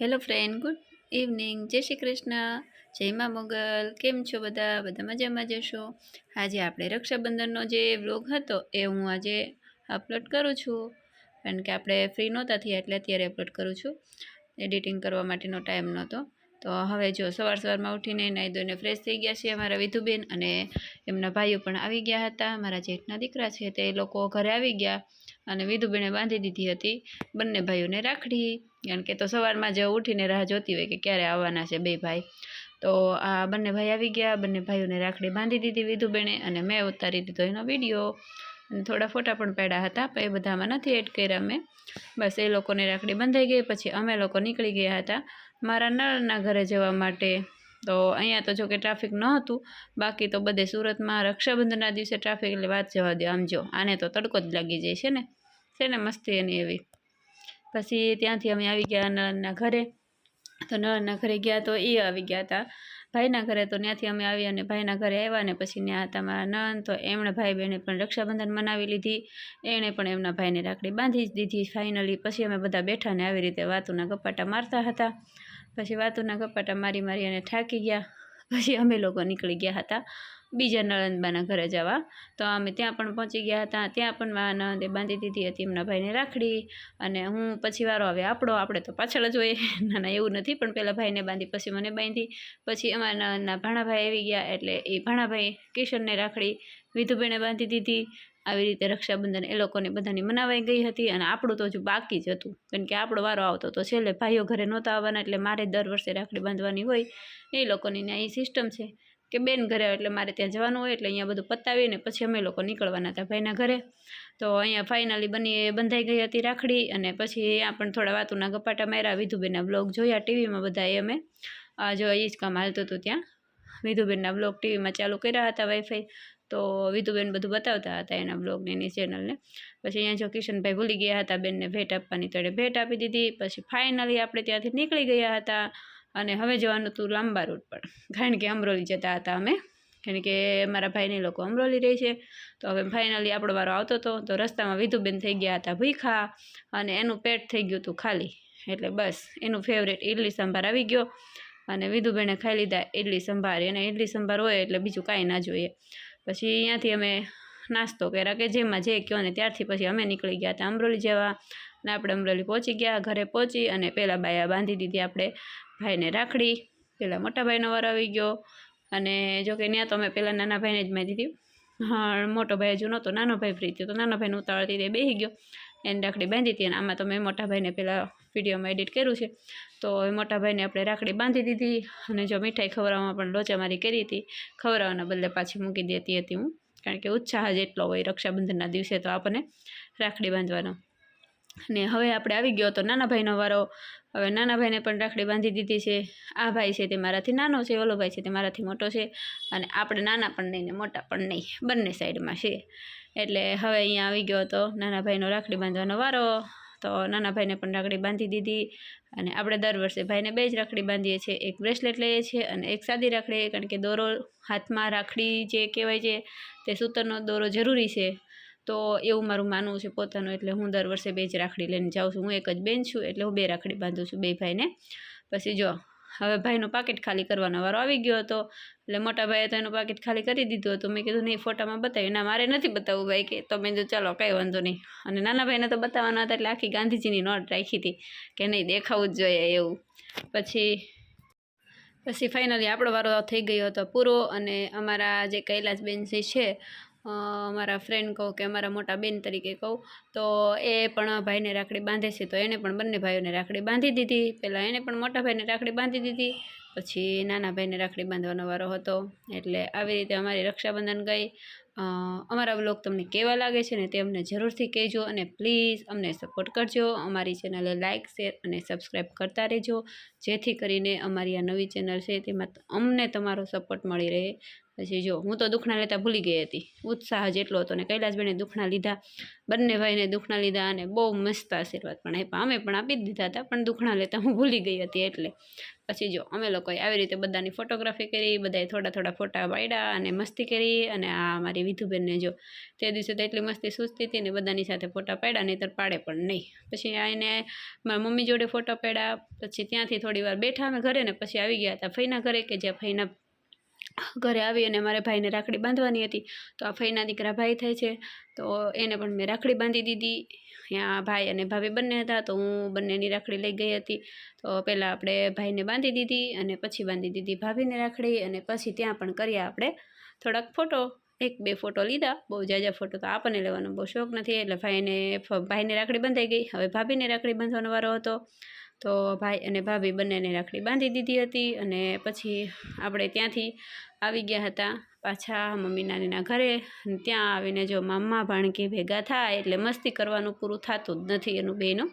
Hello friend good evening જય શ્રી કૃષ્ણ. જય મા મોગલ. કેમ છો બધા? બધા મજામાં જશો આજે આપણે રક્ષાબંધનનો જે વ્લોગ હતો એ હું આજે અપલોડ કરું છું. કારણ કે આપણે ફ્રી નહોતા થયા એટલે અત્યારે અપલોડ કરું છું. એડિટિંગ કરવા માટેનો ટાઈમ નહોતો. તો હવે જો સવાર સવારમાં ઉઠીને નાહી ધોઈને ફ્રેશ થઈ ગયા છે અમારા વિધુબેન અને એમના ભાઈઓ પણ આવી ગયા હતા. મારા જેઠના દીકરા છે તે લોકો ઘરે આવી ગયા અને વિધુબેને બાંધી દીધી હતી બંને ભાઈઓને રાખડી. કારણ કે તો સવારમાં જ ઉઠીને રાહ જોતી હોય કે ક્યારે આવવાના છે બે ભાઈ. તો આ બંને ભાઈ આવી ગયા, બંને ભાઈઓને રાખડી બાંધી દીધી વિધુબેને અને મેં ઉતારી દીધો એનો વીડિયો. અને થોડા ફોટા પણ પડ્યા હતા, પણ એ બધામાં નથી એડ કર્યા મેં. બસ એ લોકોને રાખડી બંધાઈ ગઈ, પછી અમે લોકો નીકળી ગયા હતા. મારા નળના ઘરે જવા માટે. તો અહીંયા તો જો કે ટ્રાફિક ન હતું બાકી તો બધે સુરતમાં રક્ષાબંધનના દિવસે ટ્રાફિક એટલે વાત જવા દો, આમ જો. આને તો તડકો જ લાગી જાય છે ને? છે ને મસ્તી એની એવી. પછી ત્યાંથી અમે આવી ગયા નળના ઘરે. તો નળના ઘરે ગયા તો એ આવી ગયા હતા ભાઈના ઘરે તો ત્યાંથી અમે આવી અને ભાઈના ઘરે આવ્યા ને પછી ત્યાં હતા મારા નણંદ. તો એમણે ભાઈ બહેને પણ રક્ષાબંધન મનાવી લીધી. એણે પણ એમના ભાઈને રાખડી બાંધી જ દીધી. ફાઇનલી પછી અમે બધા બેઠા ને આવી રીતે વાતોના કપાટા મારતા હતા. પછી વાતુના કપાટા મારી મારી અને થાકી ગયા. પછી અમે લોકો નીકળી ગયા હતા બીજા નળંદબાના ઘરે જવા. તો અમે ત્યાં પણ પહોંચી ગયા હતા. ત્યાં પણ મારા નણંદે બાંધી દીધી હતી એમના ભાઈને રાખડી અને હું પછી વારો આવે આપણો, આપણે તો પાછળ જ હોય ના ના, એવું નથી. પણ પહેલાં ભાઈને બાંધી પછી મને બાંધી. પછી અમારા નણંદના ભાણાભાઈ આવી ગયા એટલે એ ભાણાભાઈ કિશનને રાખડી વિધુબેને બાંધી દીધી. આવી રીતે રક્ષાબંધન એ લોકોને બધાની મનાવાઈ ગઈ હતી અને આપણું તો હજુ બાકી જ હતું. કારણ કે આપણો વારો આવતો તો છેલ્લે ભાઈઓ ઘરે નહોતા આવવાના એટલે મારે દર વર્ષે રાખડી બાંધવાની હોય એ લોકોની ત્યાં એ સિસ્ટમ છે કે બેન ઘરે આવે એટલે મારે ત્યાં જવાનું હોય એટલે અહીંયા બધું પતાવીને પછી અમે લોકો નીકળવાના હતા ભાઈના ઘરે. તો અહીંયા ફાઇનલી બની બંધાઈ ગઈ હતી રાખડી અને પછી અહીંયા પણ થોડા વાતુના ગપાટા માર્યા. વિધુબેનના બ્લોગ જોયા, ટીવીમાં બધા એ અમે જો એ જ કામ હાલતું હતું ત્યાં. વિધુબેનના બ્લોગ ટીવીમાં ચાલુ કર્યા હતા વાઈફાઈ તો વિધુબેન બધું બતાવતા હતા એના બ્લોગને એની ચેનલને પછી અહીંયા જો કિશનભાઈ ભૂલી ગયા હતા બેનને ભેટ આપવાની, તો ભેટ આપી દીધી. પછી ફાઇનલી આપણે ત્યાંથી નીકળી ગયા હતા અને હવે જવાનું હતું લાંબા રૂટ પર. કારણ કે અમરોલી જતા હતા અમે. કારણ કે મારા ભાઈને લોકો અમરોલી રહે છે. તો હવે ફાઇનલી આપણો વારો આવતો હતો. તો રસ્તામાં વિધુબેન થઈ ગયા હતા ભૂખા અને એનું પેટ થઈ ગયું હતું ખાલી. એટલે બસ, એનું ફેવરેટ ઇડલી સંભાર આવી ગયો અને વિધુબેને ખાઈ લીધા ઇડલી સંભાર. એને ઇડલી સંભાર હોય એટલે બીજું કાંઈ ના જોઈએ. પછી અહીંયાથી અમે નાસ્તો કર્યા કે જેમાં જે કહો ને ત્યારથી પછી અમે નીકળી ગયા હતા અમરોલી જેવા અને આપણે અમરોલી પહોંચી ગયા, ઘરે પહોંચી અને પહેલાં બાયા બાંધી દીધી આપણે ભાઈને રાખડી. પહેલાં મોટા ભાઈનો વાર આવી ગયો અને જો કે ત્યાં તો અમે પહેલાં નાના ભાઈને જ મેં દીધી. હા, મોટો ભાઈ હજુ નહોતો, નાનો ભાઈ ફ્રી થયો તો નાના ભાઈને ઉતાવળતી દીધી બેસી ગયો. એને રાખડી બાંધી હતી અને આમાં તો મેં મોટાભાઈને પહેલાં વિડીયોમાં એડિટ કર્યું છે. તો એ મોટાભાઈને આપણે રાખડી બાંધી દીધી અને જો મીઠાઈ ખવડાવવામાં પણ લોચામારી કરી હતી. ખવડાવવાના બદલે પાછી મૂકી દેતી હતી હું. કારણ કે ઉત્સાહ જ એટલો હોય રક્ષાબંધનના દિવસે તો આપણને રાખડી બાંધવાનો અને હવે આપણે આવી ગયો તો નાના ભાઈનો વારો. હવે નાના ભાઈને પણ રાખડી બાંધી દીધી છે. આ ભાઈ છે તે મારાથી નાનો છે, ઓલો ભાઈ છે તે મારાથી મોટો છે. અને આપણે નાના પણ નહીં ને મોટા પણ નહીં. બંને સાઈડમાં છે. એટલે હવે અહીંયા આવી ગયો તો નાના ભાઈનો રાખડી બાંધવાનો વારો. તો નાના ભાઈને પણ રાખડી બાંધી દીધી. અને આપણે દર વર્ષે ભાઈને બે જ રાખડી બાંધીએ છીએ. એક બ્રેસલેટ લઈએ છીએ અને એક સાદી રાખડી કારણ કે દોરો હાથમાં રાખડી જે કહેવાય છે તે સૂતરનો દોરો જરૂરી છે. તો એવું મારું માનવું છે પોતાનું, એટલે હું દર વર્ષે બે જ રાખડી લઈને જાઉં છું. હું એક જ બેન છું, એટલે હું બે રાખડી બાંધું છું બે ભાઈને. પછી જો, હવે ભાઈનું પાકેટ ખાલી કરવાનો વારો આવી ગયો હતો, એટલે મોટા ભાઈએ તો એનું પાકેટ ખાલી કરી દીધું હતું. મેં કીધું, નહીં, ફોટામાં બતાવ્યું. ના, મારે નથી બતાવવું ભાઈ કે તો મેં કીધું ચાલો, કંઈ વાંધો નહીં. અને નાના ભાઈને તો બતાવવાના હતા, એટલે આખી ગાંધીજીની નોટ રાખી હતી કે નહીં, દેખાવું જ જોઈએ એવું. પછી પછી ફાઇનલી આપણો વારો થઈ ગયો હતો પૂરો, અને અમારા જે કૈલાસબેન જે છે અમારા ફ્રેન્ડ કહું કે અમારા મોટા બેન તરીકે કહું, તો એ પણ ભાઈને રાખડી બાંધે છે, તો એણે પણ બંને ભાઈઓને રાખડી બાંધી દીધી. પહેલાં એણે પણ મોટા ભાઈને રાખડી બાંધી દીધી, પછી નાના ભાઈને રાખડી બાંધવાનો વારો હતો. એટલે આવી રીતે અમારી રક્ષાબંધન ગઈ. અમારા બ્લોગ તમને કેવા લાગે છે ને તે અમને જરૂરથી કહેજો અને પ્લીઝ અમને સપોર્ટ કરજો. અમારી ચેનલે લાઇક શેર અને સબસ્ક્રાઈબ કરતા રહેજો. જેથી કરીને અમારી આ નવી ચેનલ છે તેમાં અમને તમારો સપોર્ટ મળી રહે. પછી જો, હું તો દુખણા લેતા ભૂલી ગઈ હતી. ઉત્સાહ જેટલો હતો ને કૈલાસબેને દુખણા લીધા, બંને ભાઈને દુખણા લીધા અને બહુ મસ્ત આશીર્વાદ પણ આપ્યા. અમે પણ આપી જ દીધા હતા, પણ દુખણા લેતા હું ભૂલી ગઈ હતી એટલે. પછી જો, અમે લોકોએ આવી રીતે બધાની ફોટોગ્રાફી કરી, બધાએ થોડા થોડા ફોટા પાડ્યા અને મસ્તી કરી અને આ મારી વિધુબેનને જો, તે દિવસે તો એટલી મસ્તી સુસ્તી હતી ને બધાની સાથે ફોટા પાડ્યા, નહીંતર પાડે પણ નહીં. પછી એને મારા મમ્મી જોડે ફોટો પાડ્યા, પછી ત્યાંથી થોડી વાર બેઠા અમે ઘરે ને પછી આવી ગયા હતા ફઈના ઘરે કે જ્યાં ફઈના ઘરે આવી અને મારે ભાઈને રાખડી બાંધવાની હતી. તો આ ફઈના દીકરા ભાઈ થાય છે. તો એને પણ મેં રાખડી બાંધી દીધી. ત્યાં ભાઈ અને ભાભી બંને હતા. તો હું બંનેની રાખડી લઈ ગઈ હતી. તો પહેલાં આપણે ભાઈને બાંધી દીધી અને પછી બાંધી દીધી ભાભીને રાખડી અને પછી ત્યાં પણ કર્યા આપણે થોડાક ફોટો. એક, બે ફોટો લીધા. બહુ જાજા ફોટો તો આપણને લેવાનો બહુ શોખ નથી. એટલે ભાઈને ભાઈને રાખડી બંધાઈ ગઈ. હવે ભાભીને રાખડી બાંધવાનો વારો હતો. તો ભાઈ અને ભાભી બંનેને રાખડી બાંધી દીધી હતી અને પછી આપણે ત્યાંથી આવી ગયા હતા પાછા મમ્મી નાનીના ઘરે. ત્યાં આવીને જો મામા ભાણકી ભેગા થાય એટલે મસ્તી કરવાનું પૂરું થતું જ નથી એનું બેનું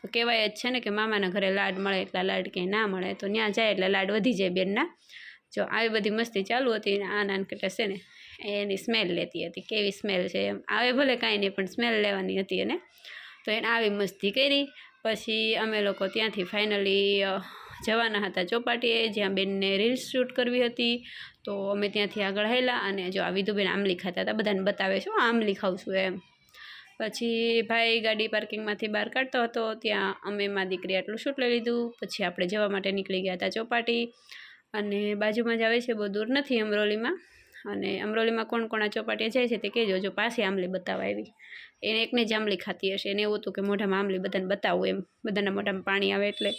તો કહેવાય જ છે ને કે મામાના ઘરે લાડ મળે એટલા લાડ ક્યાંય ના મળે. તો ત્યાં જાય એટલે લાડ વધી જાય બેનના. જો આવી બધી મસ્તી ચાલુ હતી અને આ નાનકટા છે ને એની સ્મેલ લેતી હતી. કેવી સ્મેલ છે એમ. આવે ભલે કાંઈ નહીં, પણ સ્મેલ લેવાની હતી એને. તો એને આવી મસ્તી કરી પછી અમે લોકો ત્યાંથી ફાઇનલી જવાના હતા ચોપાટીએ, જ્યાં બેનને રીલ્સ શૂટ કરવી હતી. તો અમે ત્યાંથી આગળ હેલા અને જો આ વિધુબેન આંબલી ખાતા હતા, બધાને બતાવે છે આંબલી ખાઉં છું એમ. પછી ભાઈ ગાડી પાર્કિંગમાંથી બહાર કાઢતો હતો, ત્યાં અમે મા દીકરી આટલું શૂટ લઈ લીધું. પછી આપણે જવા માટે નીકળી ગયા હતા ચોપાટી. અને બાજુમાં જ આવે છે, બહુ દૂર નથી અમરોલીમાં અને અમરોલીમાં કોણ કોણ ચોપાટીએ જાય છે તે કહેજો. જો પાસે આમલી બતાવવા આવી. એને એકને જ આમલી ખાતી હશે. એને એવું હતું કે મોઢામાં આમલી બધાને બતાવું એમ. બધાના મોઢામાં પાણી આવે એટલે.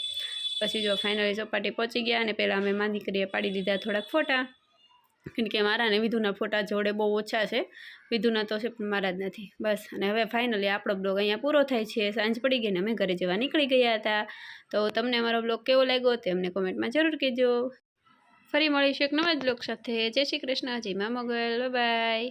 પછી જો ફાઇનલી ચોપાટી પહોંચી ગયા અને પહેલાં અમે માં દીકરીએ પાડી દીધા થોડાક ફોટા. કેમ કે મારા ને વિધુના ફોટા જોડે બહુ ઓછા છે. વિધુના તો છે, પણ મારા જ નથી. બસ. અને હવે ફાઇનલી આપણો બ્લોગ અહીંયા પૂરો થાય છે. સાંજ પડી ગઈ ને અમે ઘરે જવા નીકળી ગયા હતા. તો તમને અમારો બ્લોગ કેવો લાગ્યો તે અમને કોમેન્ટમાં જરૂર કહેજો. ફરી મળીશું એક નવા જ બ્લોગ સાથે. જય શ્રી કૃષ્ણ જય મા મોગલ બાય